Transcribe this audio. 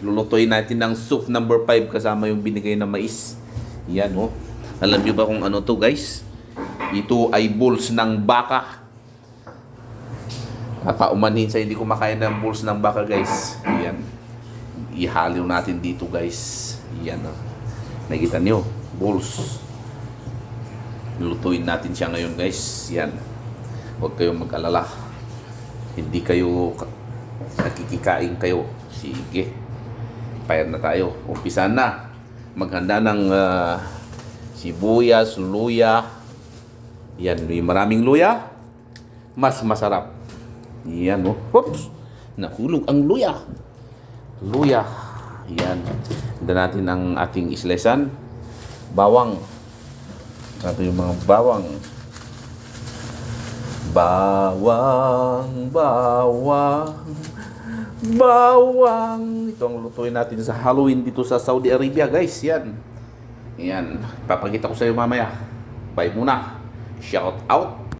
Lulutuin natin ng soup number 5 kasama yung binigay na mais. Yan oh. Alam niyo ba kung ano to guys? Ito ay bulls ng baka. Papaumanhin sa hindi kumakain ng bulls ng baka guys. Yan. Ihaliw natin dito guys. Yan oh. Nakita niyo? Bulls. Lutuin natin siya ngayon guys. Yan. Huwag kayong mag-alala. Hindi kayo nakikikain kayo. Sige. Payat na tayo. Umpisa na. Maghanda ng ah, sibuyas, luya. Yan, yung maraming luya. Mas masarap. Yan, oh. Oops! Nahulog ang luya. Luya. Yan. Handa natin ang ating islesan. Bawang. Ito yung mga bawang. Bawang, bawang, bawang. Ito ang lutuin natin sa Halloween dito sa Saudi Arabia, guys. Yan. Yan. Papakita ko sa iyo mamaya. Bye muna. Shout out.